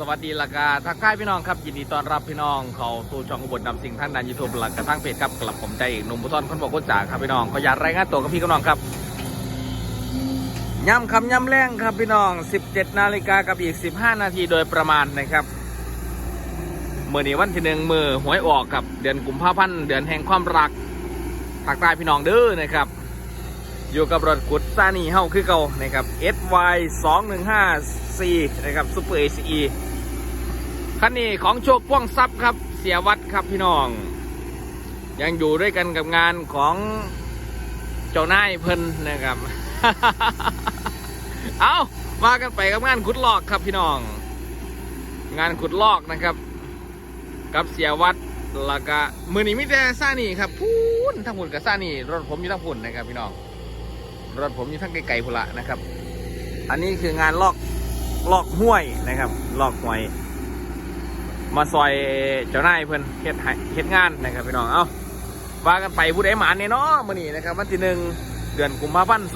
สวัสดีละกาทักทายพี่น้องครับยินดีต้อนรับพี่น้องเขาสู่ช่องอุบลนำสิ่งท่านดันยูทูบหลักกระทั่งเพจครับกลับผมใจเอกหนุ่มบุตรคนบอกกุจ่าครับพี่น้องขออยากรายงานตัวกับพี่กับน้องครับย้ำคำย้ำแรงครับพี่น้อง 17 นาฬิกากับอีก 15 นาทีโดยประมาณนะครับเมื่อนี้วันที่หนึ่งมือหวยออกครับเดือนกุมภาพันธ์เดือนแห่งความรักทักทายพี่น้องเด้อนะครับอยู่กับรถกุดซานีเฮาคือเก่านะครับ SY 2 1 5 C นะครับซูเปอร์ ACE คันนี้ของโชคพ่วงทรัพย์ครับ เสียวัดครับพี่น้อง ยังอยู่ด้วยกันกับงานของเจ้านายเพิ่นนะครับ เอามากันไปกับงานขุดลอกครับพี่น้อง งานขุดลอกนะครับ กับเสียวัดแล้วก็มือนี้มิแต่ซานี่ครับพูนทั้งพุ่นกับซานี่รถผมอยู่ทั้งพุ่นนะครับ พี่น้องรถผมอยู่ทั้งไกลๆพุละนะครับ อันนี้คืองานลอกลอกห้วยนะครับ ลอกห้วย มาซอยเจ้านายเพิ่อนเฮ็ดเฮ็ดงานนะครับพี่น้องเอ้าว่ากันไปผู้ใดหมานเนี่ยเนาะมื้อนี้นะครับวันที่หนึ่งเดือนกุมภาพันธ์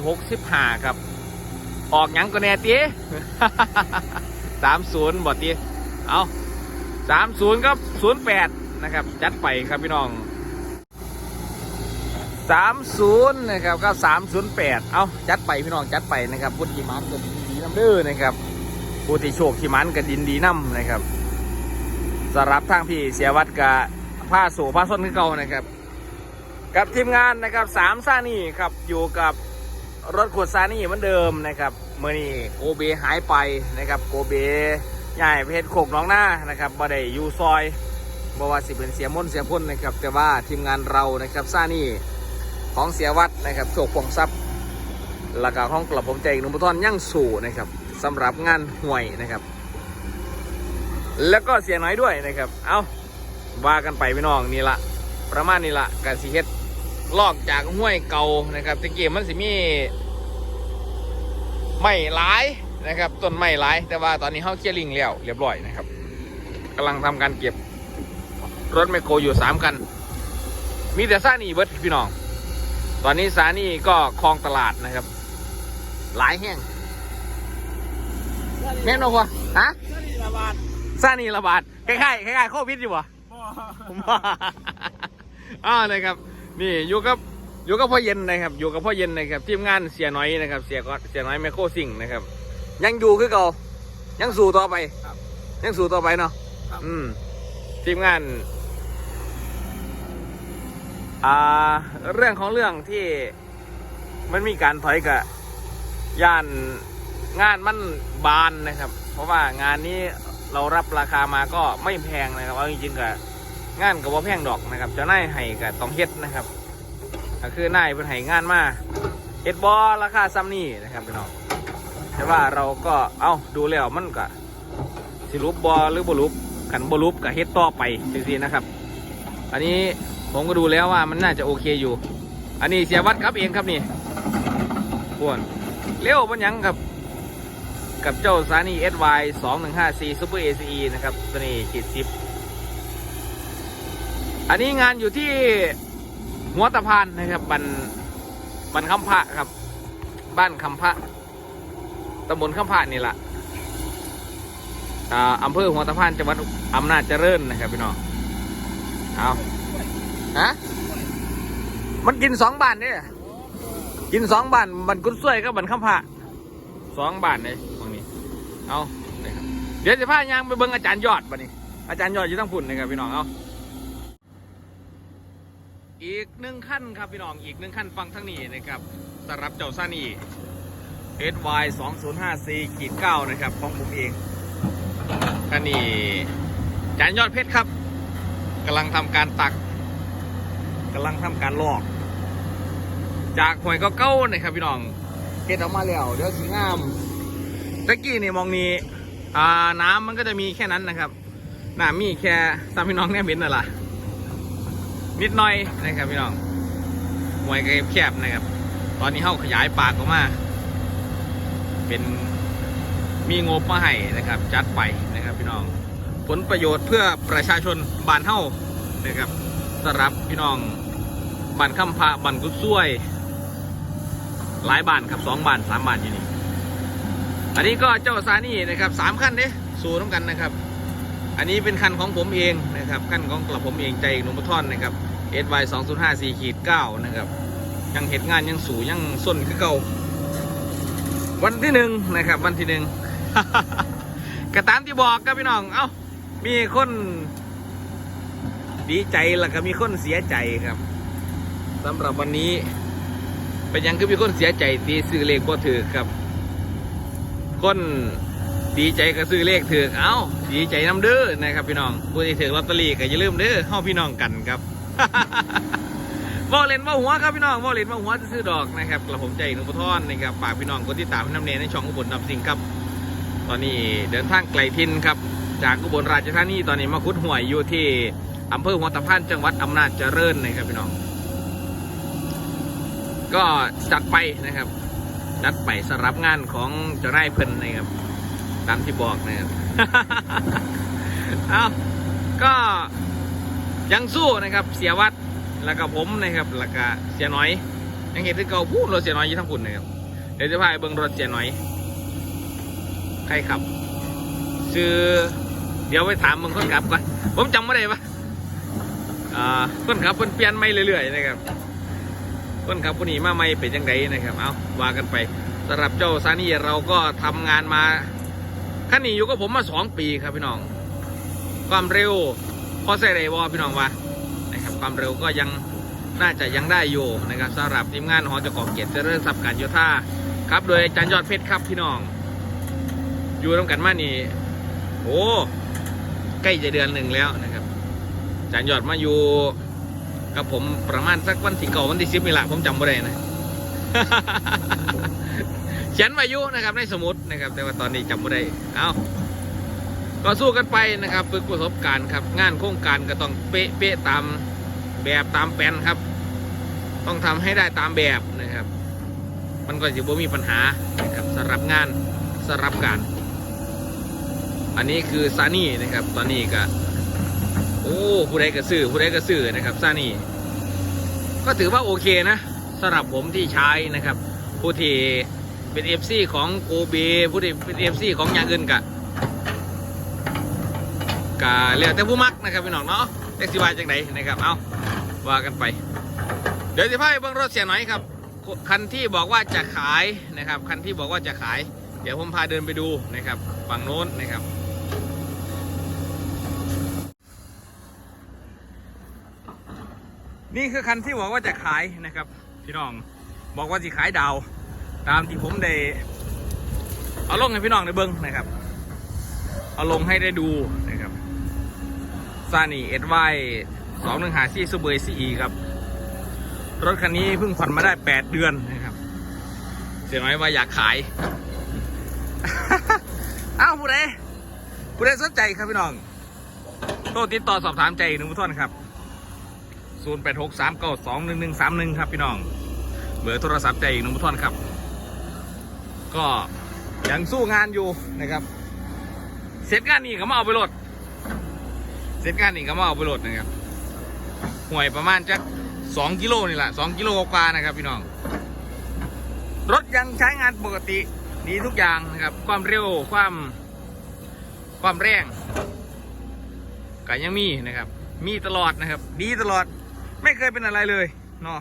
2565ครับ ออกยังก็แน่ติ30บ่ติเอา30ครับ08นย์แปดนะครับ จัดไปครับพี่น้อง30นย์นะครับก็308เอาจัดไปพี่น้องจัดไปนะครับผู้ที่หมันก็ดินดีน้ำเด้อนะครับผู้ที่โชคที่หมันก็ดินดีน้ำนะครับ สำหรับทางพี่เสียวัดกับผ้าสู่ผ้าส้นขึ้นเก่านะครับ กับทีมงานนะครับสามซานี่ครับอยู่กับรถขวดซานี่เหมือนเดิมนะครับเมื่อนี้โกเบหายไปนะครับโกเบใหญ่เพชรโขกน้องหน้านะครับบ่ได้อยู่ซอยบ่ว่าสิเป็นเสียมนเสียพ่นนะครับแต่ว่าทีมงานเรานะครับซานี่ของเสียวัดนะครับโชคปองทรัพย์แล้วก็ห้องกลับผมใจอีกหนุ่มพุทอนยั่งสู่นะครับสำหรับงานห่วยนะครับ แล้วก็เสียน้อยด้วยนะครับ เอาว่ากันไปพี่น้องนี่ละประมาณนี้ละกาสิเฮ็ดลอกจากห้วยเก่านะครับตะเกียบมันสิมีไม่หลายนะครับต้นไม้หลาย แต่ว่าตอนนี้เขาเคลียร์ลิงแล้วเรียบร้อยนะครับกำลังทำการเก็บ รถไมโครอยู่สามคัน มีแต่ซานีเบิร์ดพี่น้อง ตอนนี้สานีก็คลองตลาดนะครับ หลายแห้งแม่นบ่ฮะสนิทบาท ซานี่ระบาดคล้ายๆคล้ายๆโควิดอยู่บ่ผมว่าอ้าวนะครับ นี่อยู่กับอยู่กับพ่อเย็นนะครับอยู่กับพ่อเย็นนะครับทีมงานเสียน้อยนะครับ เสียก็เสียน้อยแมคโครซิงนะครับ ยังอยู่คือเก่ายังสู่ต่อไปครับยังสู่ต่อไปเนาะครับ อืมทีมงาน อ่า เรื่องของเรื่องที่มันมีการถอยกับย่านงานมันบานนะครับ เพราะว่างานนี้ เรารับราคามาก็ไม่แพงนะครับเอาจริงๆกับงานกับว่าแพงดอกนะครับเจะนายให้กับต้องเฮ็ดนะครับก็คือนายเป็นให้งานมาเฮ็ดบอราคาซ้ำนี่นะครับพี่น้องแต่ว่าเราก็เอ้าดูแล้วมันก็สิรูปบอหรือบรูปกันบรูปกับเฮ็ดต่อไปจริงๆนะครับ อันนี้ผมก็ดูแล้วว่ามันน่าจะโอเคอยู่ อันนี้เสียวัดครับเองครับนี่พวนเร็วมันยังครับ กับเจ้าซานี่ SY 2 1 5 4 Super ACE นะครับตัวนี้ขีดซิปอันนี้งานอยู่ที่หัวตะพานนะครับบันบันคำพระครับ บ้านคำพระตำบลคำพระนี่แหละอ่าอำเภอหัวตะพานจังหวัดอำนาจเจริญนะครับพี่น้องเอาฮะมันกินสองบานเนี่ยกินสองบานบันกุดสวยกับบันคำพะสองบาทเลยตรงนี้ เอาเลยครับเดี๋ยวจะพายางไปเบิ้งอาจารย์ยอดบัดนี้ อาจารย์ยอดอยู่ทั้งพุ่นนะครับพี่น้องเอาอีกหนึ่งขั้นครับพี่น้องอีกหนึ่งขั้นฟังทั้งนี้นะครับสำหรับเจ้าซานี่ SY 2 0 5 4ขีด9นะครับของผมเองคันนี้อาจารย์ยอดเพชรครับกำลังทำการตักกำลังทำการลอก จากหวยเก้าๆนะครับพี่น้องเก็ดออกมาแล้วเดี๋ยวสีงาม ตะกี้นี่มองนี้อ่าน้ำมันก็จะมีแค่นั้นนะครับน้ำมีแค่สามพี่น้องเนี่ยเห็นน่ะล่ะนิดหน่อยนะครับพี่น้องหวยก็แคบๆนะครับ ตอนนี้เขาขยายปากออกมา เป็นมีงบมาให้นะครับ จัดไปนะครับพี่น้องผลประโยชน์เพื่อประชาชนบ้านเฮ้านะครับสำหรับพี่น้องบ้านคำพระบ้านกุดซ้วย หลายบ้านครับสองบ้านสามบ้านอยู่นี่ อันนี้ก็เจ้าซานี่นะครับสามขั้นเด้สู่น้ำกันนะครับ อันนี้เป็นคันของผมเองนะครับคันของกระผมเองใจหนุ่มท่อนนะครับ SY 2 0 5 4ขีด9นะครับ ยังเหตุงานยังสู่ยังส้นคือเก่า วันที่หนึ่งนะครับ วันที่หนึ่งกระตามที่บอกครับพี่น้องเอ้ามีคนดีใจแล้วก็มีคนเสียใจครับสำหรับวันนี้ เป็นยังคือมีคนเสียใจตีซื้อเลขบ่ถือครับ คนดีใจก็ซื้อเลขถือเอ้าดีใจน้ำเด้อนะครับพี่น้องผู้ที่ถือลอตเตอรี่ก็อย่าลืมเด้อห้องพี่น้องกันครับบ่เล่นบ่หัวครับพี่น้องบ่เล่นบ่หัวซื้อดอกนะครับกระผมใจหนุ่มปทอนนะครับฝากพี่น้องกดติดตามให้น้ำเนยในช่องอุบลนำสิ่งครับ ตอนนี้เดินทางไกลทินครับ จากอุบลราชธานีตอนนี้มาคุดห่วยอยู่ที่อำเภอหัวตะพานจังหวัดอำนาจเจริญนะครับพี่น้อง ก็จัดไปนะครับ จัดไปสำหรับงานของเจ้านายเพิ่นนะครับตามที่บอกนะครับ เอาก็ยังสู้นะครับ เสียวัดแล้วก็ผมนะครับแล้วก็เสียน้อย ยังเห็นที่เก่าพูดรถเสียน้อยยู่ทั้งปุ่นนะครับเดี๋ยวจะพาไปเบิ่งรถเสียน้อย ใครขับชื่อเดี๋ยวไปถามมึงคนขับก่อนผมจำไม่ได้ปะอ่าคนขับคนเปลี่ยนไม่เรื่อยๆนะครับ คนขับคนนี้มาไม่เป็นยังไงนะครับ เอาว่ากันไปสำหรับเจ้าซานี่เราก็ทำงานมาขั้นนี้อยู่กับผมมาสองปีครับพี่น้อง ความเร็วพอใส่ไรวอพี่น้องว่านะครับความเร็วก็ยังน่าจะยังได้อยู่นะครับสำหรับทีมงานหอเจะกอบเกียรติเจริญทรัพย์การโยธาครับ โดยอาจารย์ยอดเพชรครับพี่น้อง อยู่ร่วมกันมานี่โอ้ใกล้จะเดือนหนึ่งแล้วนะครับอาจารย์ยอดมาอยู่ กับผมประมาณสักวันที่เก่าวันที่สิบนี่แหละผมจำไม่ได้นะเขียนมายู่นะครับในสมุดนะครับ แต่ว่าตอนนี้จำไม่ได้เอาก็สู้กันไปนะครับฝึกประสบการณ์ครับ งานโครงการก็ต้องเป๊ะเป๊ะตามแบบตามแผนครับ ต้องทำให้ได้ตามแบบนะครับ มันก็จะบ่มีปัญหานะครับสำหรับงานสำหรับการ อันนี้คือซานี่นะครับ ตอนนี้ก็ โอ้ผู้ใดก็ซื้อผู้ใดก็ซื้อนะครับซานี่ก็ถือว่าโอเคนะสำหรับผมที่ใช้นะครับ ผู้ที่เป็นเอฟซีของโกเบผู้ที่เป็นเอฟซีของอย่างอื่นกะกะเรียกแต่ผู้มักนะครับพี่น้องเนาะแท็กซี่วายจังไหนนะครับเอาว่ากันไป เดี๋ยวจะพาไปเบิ่งรถเสียหน่อยครับคันที่บอกว่าจะขายนะครับคันที่บอกว่าจะขาย เดี๋ยวผมพาเดินไปดูนะครับฝั่งโน้นนะครับ นี่คือคันที่บอกว่าจะขายนะครับ พี่น้องบอกว่าจะขายดาว ตามที่ผมได้เอาลงให้พี่น้องได้เบิ้งนะครับ เอาลงให้ได้ดูนะครับซานี่เอ็ดไวสองหนึ่งหาซีซูเบอร์ซีครับ รถคันนี้เพิ่งผ่อนมาได้แปดเดือนนะครับ เสียไหมว่าอยากขายอ้าวผู้ใดผู้ใดสนใจครับพี่น้องโทรติดต่อสอบถามใจหนุ่มท่อนครับ 0 8 6 3 9 2 1 1 3 1 ครับพี่น้อง เบอร์โทรศัพท์ใจอีกนุ่มท่อนครับ ก็ยังสู้งานอยู่นะครับ เสร็จงานนี้ก็มาเอาไปโหลด เสร็จงานนี้ก็มาเอาไปโหลดนะครับห่วยประมาณจักสองกิโลนี่แหละสองกิโลกว่านะครับพี่น้อง รถยังใช้งานปกติดีทุกอย่างนะครับ ความเร็วความความแรงก็ยังมีนะครับ มีตลอดนะครับ ดีตลอด ไม่เคยเป็นอะไรเลยเนาะ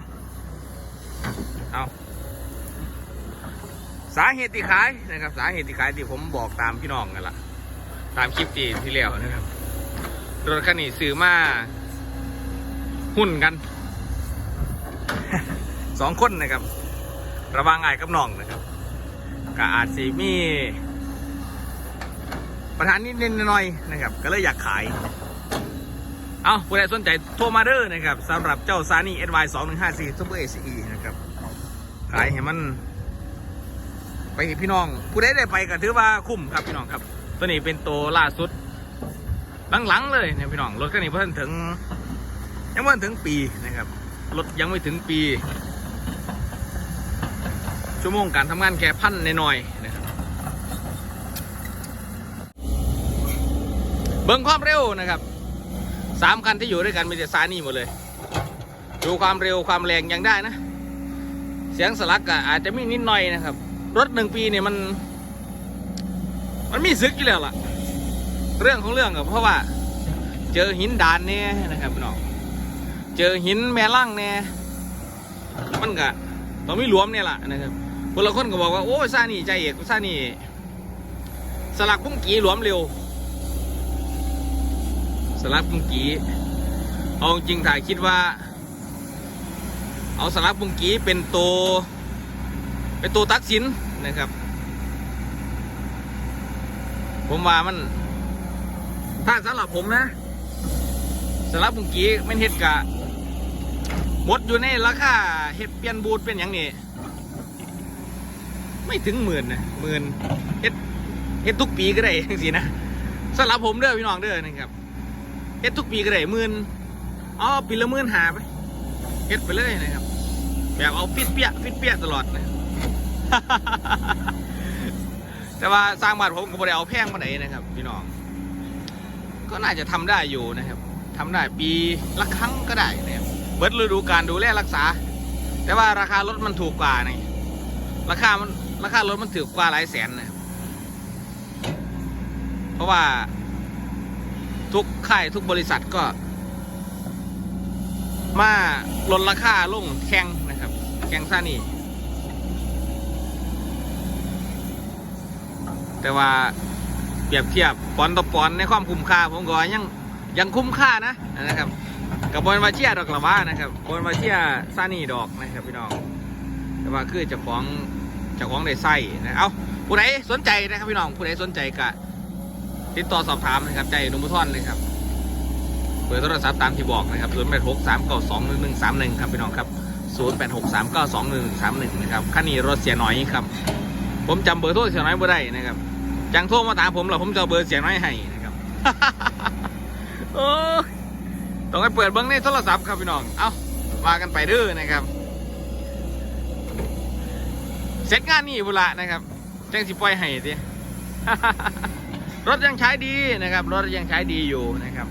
เอาสาเหตุที่ขายนะครับ สาเหตุที่ขายที่ผมบอกตามพี่น้องกันละตามคลิปที่ที่แล้วนะครับรถคันนี้ซื้อมาหุ้นกันสองคนนะครับ ระวังไงายกับน้องนะครับก็อาจสิมีปัญหานิดๆหน่อยนะครับ ก็เลยอยากขาย เอาผู้ใดสนใจโทรมาเด้อนะครับสำหรับเจ้าซานี่ SY 2 1 5 4 Super SE นะครับ ขายให้มัน ไปให้พี่น้อง ผู้ใดได้ไปก็ถือว่าคุ้มครับพี่น้องครับ ตัวนี้เป็นตัวล่าสุด หลังๆเลยเนี่ยพี่น้อง รถคันนี้เพิ่งถึง ยังไม่ถึงปีนะครับ รถยังไม่ถึงปี ชั่วโมงการทำงานแค่พันหน่อยๆนะครับเบิ่งความเร็วนะครับ สามคันที่อยู่ด้วยกันมีแต่ซานี่หมดเลย ดูความเร็วความแรงยังได้นะ เสียงสลักอาจจะมีนิดหน่อยนะครับ รถหนึ่งปีเนี่ยมัน มันมีซึกอยู่แล้วล่ะ เรื่องของเรื่องก็เพราะว่า เจอหินดานเนี่ยนะครับพี่น้องเจอหินแม่ล่างเนี่ยมันก็ต้องมีหลวมเนี่ยแหละนะครับคนละคนก็บอกว่าโอ้ซานี่ใจเอกซานี่สลักพุ่งกีหลวมเร็ว สลักพุ่งกี้เอาจริงถ่ายคิดว่า เอาสลักพุ่งกี้เป็นตัวเป็นตัวตัดสินนะครับ ผมว่ามัน ถ้าสำหรับผมนะสำหรับพุ่งกีมันเห็ดกะหมดอยู่ในราคาเห็ดเปลี่ยนบูทเป็นอย่างนี้ไม่ถึงหมื่นนะหมื่นเฮ็ดเฮ็ดทุกปีก็ได้จังสินะสำหรับผมเด้อพี่น้องเด้อนะครับ เฮ็ดทุกปีก็ได้หมื่นเอปีละหมื่นหาไปเฮ็ดไปเลยนะครับ แบบเอาฟิตเปียฟิตเปียตลอดนะแต่ว่าสร้างบ้านผมก็บ่ได้เอาแพงมาไหนนะครับ พี่น้อง ก็น่าจะทำได้อยู่นะครับทำได้ปีละครั้งก็ได้นะครับเบิดฤดูการดูแลรักษา แต่ว่าราคารถมันถูกกว่านี่ราคามันราคารถมันถือกว่าหลายแสนนะเพราะว่า ทุกค่ายทุกบริษัทก็ มาลดราคาลงแข่งนะครับ แข่งซ่านี่แต่ว่าเปรียบเทียบปอนด์ต่อปอนด์ในความคุ้มค่าผมก็ว่ายังยังคุ้มค่านะนะครับกับบอลมาเชียดอกละว่านะครับบอลมาเชียซานี่ดอกนะครับพี่น้องแต่ว่าคือจะของจะของได้ไส้นะเอาผู้ใดสนใจนะครับพี่น้องผู้ใดสนใจกะ ติดต่อสอบถามนะครับใจนุ่มบุทอนนะครับเบอร์โทรศัพท์ตามที่บอกนะครับศูนย์แปดหกสามเก้าสองหนึ่งหนึ่งสามหนึ่งครับพี่น้องครับศูนย์แปดหกสามเก้าสองหนึ่งสามหนึ่งนะครับคันนี้รถเสียน้อยครับ ผมจำเบอร์โทรเสียน้อยบ่ได้นะครับจังโทรมาตามผมแล้วผมจะเบอร์เสียน้อยให้นะครับโอ้ต้องไปเปิดเบิ้องในโทรศัพท์ครับพี่น้อง เอาว่ากันไปเด้อนะครับ เสร็จงานนี่บุละนะครับแจ้งสิปล่อยให้สิ รถยังใช้ดีนะครับ รถยังใช้ดีอยู่นะครับ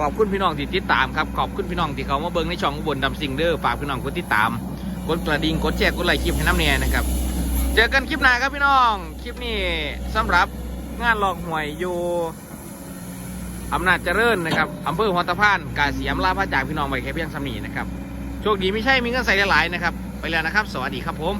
ขอบคุณพี่น้องที่ติดตามครับ ขอบคุณพี่น้องที่เขามาเบิ้งในช่องอุบนดำซิงเดอร์ฝากพี่น้องกดติดตาม กดกระดิ่ง กดแชร์ กดไลค์คลิปให้น้ำเนียนะครับ เจอกันคลิปหน้าครับพี่น้อง คลิปนี้สำหรับงานหลอกหวยอยู่อำนาจเจริญนะครับอำเภอหัวตะพาน กาเสียมลาพระจากพี่น้องไปแค่เพียงสำนีนะครับ โชคดีไม่ใช่มีเงินใส่หลายๆนะครับ ไปแล้วนะครับ สวัสดีครับผม